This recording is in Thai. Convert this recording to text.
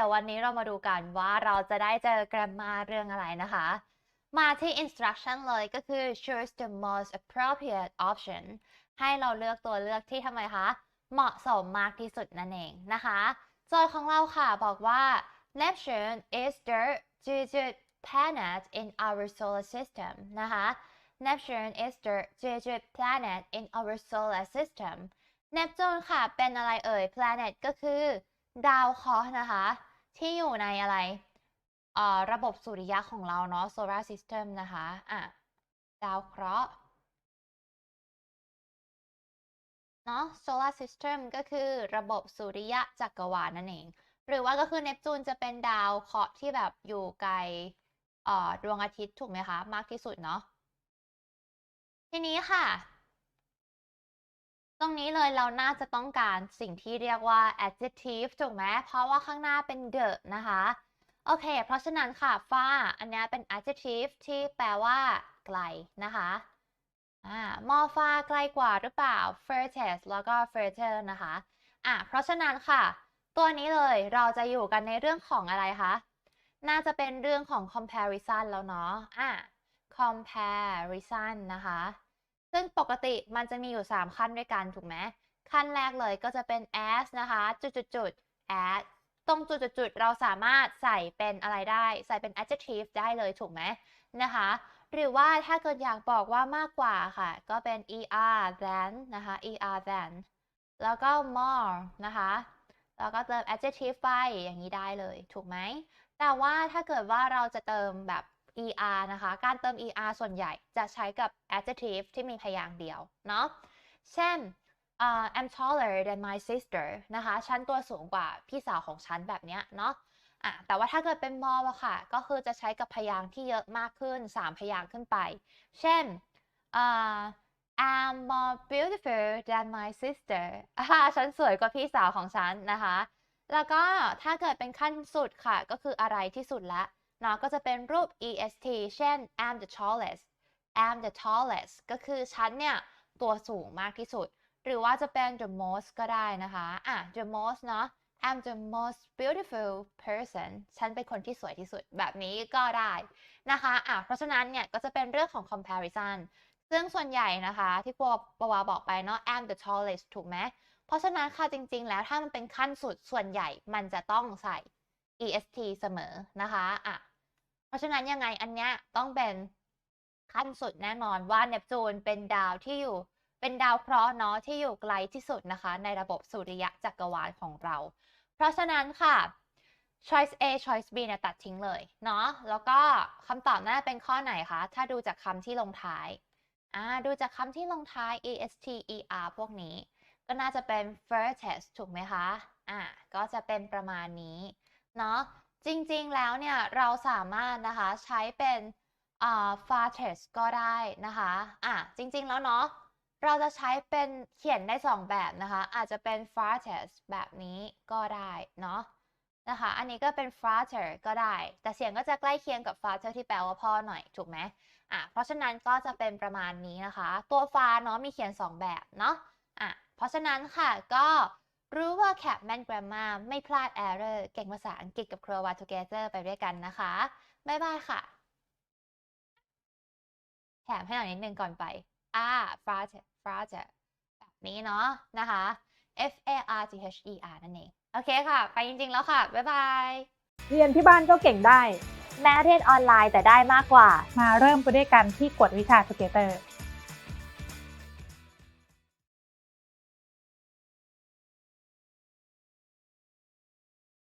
ดี๋ยววันนี้เรามาดูกันว่าเราจะได้เจอ grammar เรื่องอะไรนะคะ มาที่ instruction เลยก็คือ choose the most appropriate option ให้เราเลือกตัวเลือกที่ทำไมคะ เหมาะสมมากที่สุดนั่นเองนะคะโจทย์ของเราค่ะบอกว่า Neptune is the digit planet in our solar system นะคะ Neptune is the digit planet in our solar system เนปจูนค่ะ เป็นอะไรเอ่ย planet ก็คือ ดาวเคราะห์นะคะ ที่อยู่ในอะไรเอ่อระบบสุริยะของเราเนาะ solar system นะคะอะดาวเคราะห์เนาะ solar system ก็คือระบบสุริยะจักรวาลนั่นเอง หรือว่าก็คือเนปจูนจะเป็นดาวเคราะห์ที่แบบอยู่ไกลอ่อดวงอาทิตย์ถูกไหมคะ มากที่สุดเนาะทีนี้ค่ะ ตรงนี้เลยเราน่าจะต้องการสิ่งที่เรียกว่า adjective ถูกไหม เพราะว่าข้างหน้าเป็น the นะคะ โอเค เพราะฉะนั้นค่ะฟ้า อันนี้เป็น adjective ที่แปลว่า ไกลนะคะอ่ามอฟ้าไกลกว่าหรือเปล่า furthest แล้วก็ further นะคะอะเพราะฉะนั้นค่ะ ตัวนี้เลยเราจะอยู่กันในเรื่องของอะไรคะ น่าจะเป็นเรื่องของ comparison แล้วเนาะอะ comparison นะคะ ซึ่งปกติมันจะมีอยู่ 3 ขั้นด้วยกันถูกไหมขั้นแรกเลยก็จะเป็น as นะคะ จุดจุดจุด as ตรงจุดจุดจุดเราสามารถใส่เป็นอะไรได้ ใส่เป็น adjective ได้เลยถูกไหมนะคะ หรือว่าถ้าเกิดอยากบอกว่ามากกว่าค่ะ ก็เป็น er than นะคะ er than แล้วก็ more นะคะ แล้วก็เติม adjective ไปอย่างนี้ได้เลยถูกไหม แต่ว่าถ้าเกิดว่าเราจะเติมแบบ er นะคะ การเติม er ส่วนใหญ่จะใช้กับ adjective ที่มีพยางค์เดียว เนาะ เช่นอ่า I'm taller than my sister นะคะ ฉันตัวสูงกว่าพี่สาวของฉันแบบเนี้ยเนาะอะแต่ว่าถ้าเกิดเป็น more อะค่ะ ก็คือจะใช้กับพยางค์ที่เยอะมากขึ้น 3 พยางค์ขึ้นไป เช่น I'm more beautiful than my sister ฉันสวยกว่าพี่สาวของฉันนะคะ แล้วก็ถ้าเกิดเป็นขั้นสุดค่ะ ก็คืออะไรที่สุดละ เนาะก็จะเป็นรูป est เช่น I'm the tallest I'm the tallest ก็คือฉันเนี่ย ตัวสูงมากที่สุด หรือว่าจะเป็น the most ก็ได้นะคะอะ the most เนาะ I'm the most beautiful person ฉันเป็นคนที่สวยที่สุดแบบนี้ก็ได้นะคะอะเพราะฉะนั้นเนี่ย ก็จะเป็นเรื่องของ comparison ซึ่งส่วนใหญ่นะคะที่ปวปวาบอกไปเนาะ I'm the tallest ถูกไหม เพราะฉะนั้นค่ะจริง ๆ แล้วถ้ามันเป็นขั้นสุดส่วนใหญ่มันจะต้องใส่ est เสมอนะคะอะ เพราะฉะนั้นยังไงอันเนี้ยต้องเป็นขั้นสุดแน่นอนว่าเนปจูนเป็นดาวที่อยู่เป็นดาวเคราะห์เนาะที่อยู่ไกลที่สุดนะคะ ในระบบสุริยะจักรวาลของเรา เพราะฉะนั้นค่ะ choice A choice B เนี่ยตัดทิ้งเลยเนาะแล้วก็คำตอบน่าจะเป็นข้อไหนคะ ถ้าดูจากคำที่ลงท้ายอ่าดูจากคำที่ลงท้าย est er พวกนี้ ก็น่าจะเป็น furthest ถูกไหมคะอ่าก็จะเป็นประมาณนี้เนาะ จริงๆ แล้วเนี่ยเราสามารถนะคะใช้เป็นอ่า f a r t e s t ก็ได้นะคะอะจริงๆ แล้วเนาะเราจะใช้เป็นเขียนได้ 2 แบบนะคะ อาจจะเป็น farthest แบบนี้ก็ได้เนาะนะคะ อันนี้ก็เป็น father ก็ได้ แต่เสียงก็จะใกล้เคียงกับ father ที่แปลว่าพ่อหน่อย ถูกไหมอะ เพราะฉะนั้นก็จะเป็นประมาณนี้นะคะ ตัว far เนาะมีเขียน 2 แบบเนาะ อะ เพราะฉะนั้นค่ะก็ รู้ว่า Capman Grammar ไม่พลาด error เก่งภาษาอังกฤษกับ c r o w a Together ไปด้วยกันนะคะ บ๊ายบายค่ะ แถมให้หน่อยนิดนึงก่อนไป อ่า fragile fragile แบบนี้เนาะนะคะ F A R T H E R นั่นเอง โอเคค่ะ ไปจริง ๆ แล้วค่ะ บ๊ายบาย เรียนที่บ้านก็เก่งได้ แม้เรียนออนไลน์แต่ได้มากกว่า มาเริ่มไปด้วยกันที่กวดวิชา Together